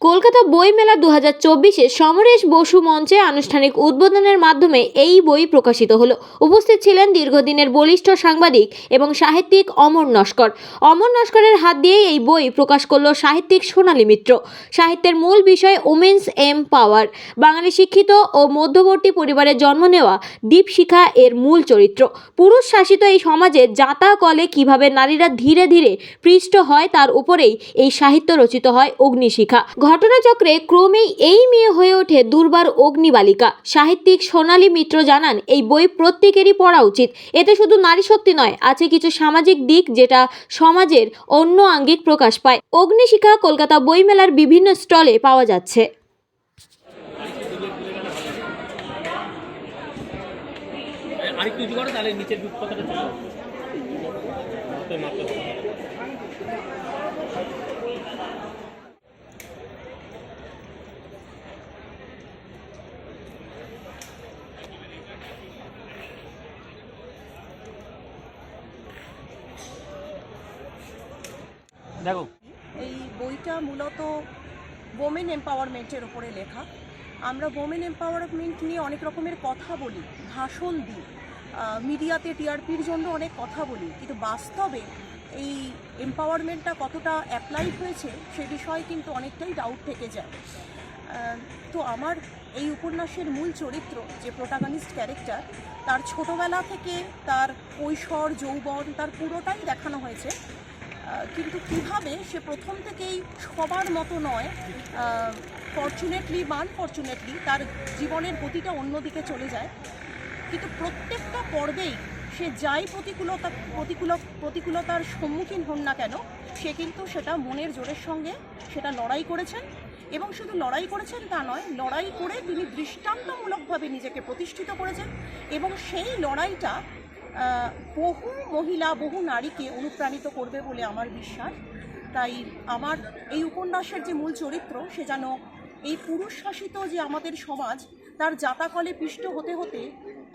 কলকাতা বইমেলা দু হাজার চব্বিশে সমরেশ বসু মঞ্চে আনুষ্ঠানিক উদ্বোধনের মাধ্যমে এই বই প্রকাশিত হলো। উপস্থিত ছিলেন দীর্ঘদিনের বলিষ্ঠ সাংবাদিক এবং সাহিত্যিক অমর নস্কর। অমর নস্করের হাত দিয়েই এই বই প্রকাশ করল সাহিত্যিক সোনালী মিত্র। সাহিত্যের মূল বিষয় ওমেন্স এম পাওয়ার। বাঙালি শিক্ষিত ও মধ্যবর্তী পরিবারে জন্ম নেওয়া দীপশিখা এর মূল চরিত্র। পুরুষ শাসিত এই সমাজে যাতা কলে কীভাবে নারীরা ধীরে ধীরে পৃষ্ঠ হয় তার উপরেই এই সাহিত্য রচিত হয় অগ্নিশিখা। ঘটনাচক্রে ক্রমেই এই মেয়ে হয়ে ওঠে দুর্বার অগ্নিবালিকা। সাহিত্যিক সোনালী মিত্র জানান, এই বই প্রত্যেকেরই পড়া উচিত। এতে শুধু নারী শক্তি নয়, আছে কিছু সামাজিক দিক যেটা সমাজের অন্য আঙ্গিক প্রকাশ পায়। অগ্নিশিখা কলকাতা বইমেলার বিভিন্ন স্টলে পাওয়া যাচ্ছে। দেখো। এই বইটা মূলত ওমেন এম্পাওয়ারমেন্টের ওপরে লেখা। আমরা ওমেন এম্পাওয়ারমেন্ট নিয়ে অনেক রকমের কথা বলি, ভাষণ দিই। মিডিয়াতে টিআরপির জন্য অনেক কথা বলি, কিন্তু বাস্তবে এই এম্পাওয়ারমেন্টটা কতটা অ্যাপ্লাইড হয়েছে সে বিষয়ে কিন্তু অনেকটাই ডাউট থেকে যায়। তো আমার এই উপন্যাসের মূল চরিত্র, যে প্রোটাগনিস্ট ক্যারেক্টার তার ছোটবেলা থেকে তার কৈশোর, যৌবন, তার পুরোটাই দেখানো হয়েছে। কিন্তু কীভাবে সে প্রথম থেকেই সবার মতো নয় ফর্চুনেটলি বা আনফর্চুনেটলি তার জীবনের গতিটা অন্যদিকে চলে যায়। কিন্তু প্রত্যেকটা পর্বেই সে যাই প্রতিকূলতা প্রতিকূল প্রতিকূলতার সম্মুখীন হন না কেন, সে কিন্তু সেটা মনের জোরের সঙ্গে সেটা লড়াই করেছেন এবং শুধু লড়াই করেছেন তা নয়, লড়াই করে তিনি দৃষ্টান্তমূলকভাবে নিজেকে প্রতিষ্ঠিত করেছেন এবং সেই লড়াইটা বহু মহিলা, বহু নারীকে অনুপ্রাণিত করবে বলে আমার বিশ্বাস। তাই আমার এই উপন্যাসের যে মূল চরিত্র, সে যেন এই পুরুষ শাসিত যে আমাদের সমাজ, তার জাতাকলে পিষ্ট হতে হতে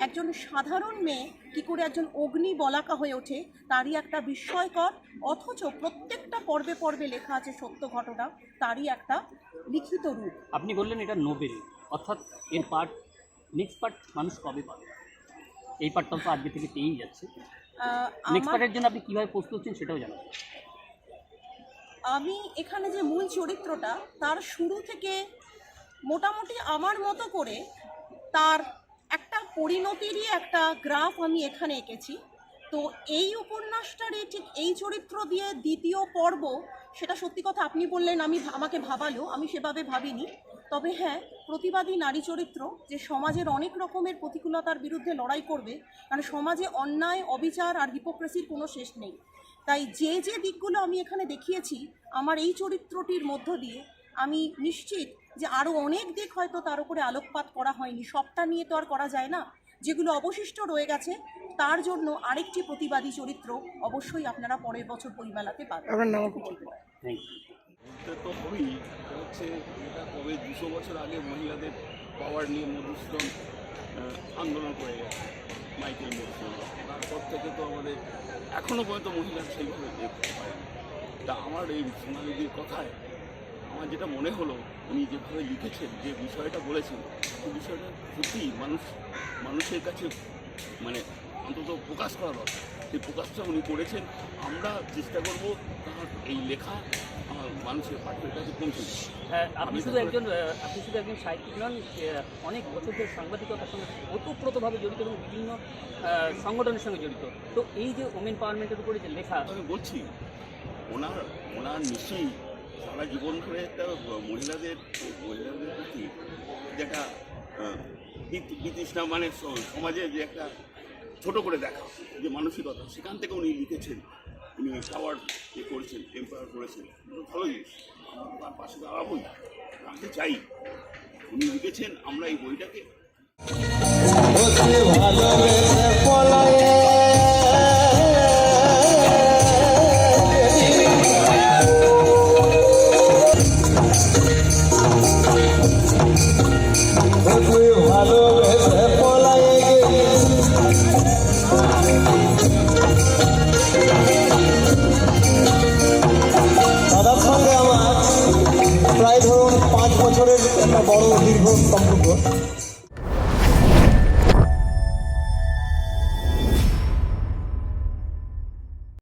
একজন সাধারণ মেয়ে কী করে একজন অগ্নি বলাকা হয়ে ওঠে, তারই একটা বিস্ময়কর, অথচ প্রত্যেকটা পর্বে পর্বে লেখা আছে সত্য ঘটনা, তারই একটা লিখিত রূপ। আপনি বললেন এটা নোবেল, অর্থাৎ এর পার্ট নেক্সট পার্ট মানুষ কবে পাবে? এই পার্টটা তো আজকে থেকে পেয়েই যাচ্ছে। নেক্সট পার্টের জন্য আপনি কীভাবে প্রস্তুত হচ্ছেন সেটাও জানাবেন আমি এখানে যে মূল চরিত্রটা তার শুরু থেকে মোটামুটি আমার মতো করে তার একটা পরিণতিরই একটা গ্রাফ আমি এখানে এঁকেছি। তো এই উপন্যাসটারই ঠিক এই চরিত্র দিয়ে দ্বিতীয় পর্ব সেটা সত্যি কথা আপনি বললেন আমি আমাকে ভাবালো আমি সেভাবে ভাবিনি। তবে হ্যাঁ প্রতিবাদী নারী চরিত্র যে সমাজের অনেক রকমের প্রতিকূলতার বিরুদ্ধে লড়াই করবে কারণ সমাজে অন্যায় অবিচার আর হিপোক্রেসির কোনো শেষ নেই। তাই যে যে দিকগুলো আমি এখানে দেখিয়েছি আমার এই চরিত্রটির মধ্য দিয়ে আমি নিশ্চিত যে আরও অনেক দিক হয়তো তার উপরে আলোকপাত করা হয়নি। সবটা নিয়ে তো আর করা যায় না। যেগুলো অবশিষ্ট রয়ে গেছে তার জন্য আরেকটি প্রতিবাদী চরিত্র অবশ্যই আপনারা পরের বছর বইমেলাতে পাবেন। এটা তো হবেই হচ্ছে, এটা কবে দুশো বছর আগে মহিলাদের পাওয়ার নিয়ে মধুসূদন আন্দোলন করে গেছে, মাইকেল মধুসূদন। তারপর থেকে তো আমাদের এখনও পর্যন্ত মহিলা সেইভাবে দেখতে পায় তা আমার এই সোনালিদির কথায় আমার যেটা মনে হলো, উনি যেভাবে লিখেছেন, যে বিষয়টা বলেছেন সেই বিষয়টা সত্যিই মানুষ, মানুষের কাছে মানে অন্তত প্রকাশ করা দরকার। সেই প্রকাশটা উনি করেছেন, আমরা চেষ্টা করব তার এই লেখা আহ, মানুষের পাঠকের কাছে পৌঁছে আপনি শুধু একজন আপনি শুধু একজন সাহিত্যিক নন অনেক বছর ধরে সাংবাদিকতার সঙ্গে ওতপ্রোতভাবে জড়িত এবং বিভিন্ন সংগঠনের সঙ্গে জড়িত। তো এই যে ওমেন পাওয়ারমেন্টের উপরে যে লেখা আমি বলছি ওনার ওনার নিশ্চয়ই সারা জীবন ধরে একটা মহিলাদের মহিলাদের প্রতি যে একটা আহ, বিত- বিতৃষ্ণা মানে সমাজে যে একটা ছোট করে দেখা যে মানসিকতা সেখান থেকে উনি লিখেছেন। উনি পাওয়ার ইয়ে করেছেন এম্পায়ার করেছেন ভালো জিনিস তার পাশে দাঁড়াবই রাখতে চাই উনি লিখেছেন আমরা এই বইটাকে পাঁচ বছরের একটা বড় দীর্ঘ সম্পর্ক।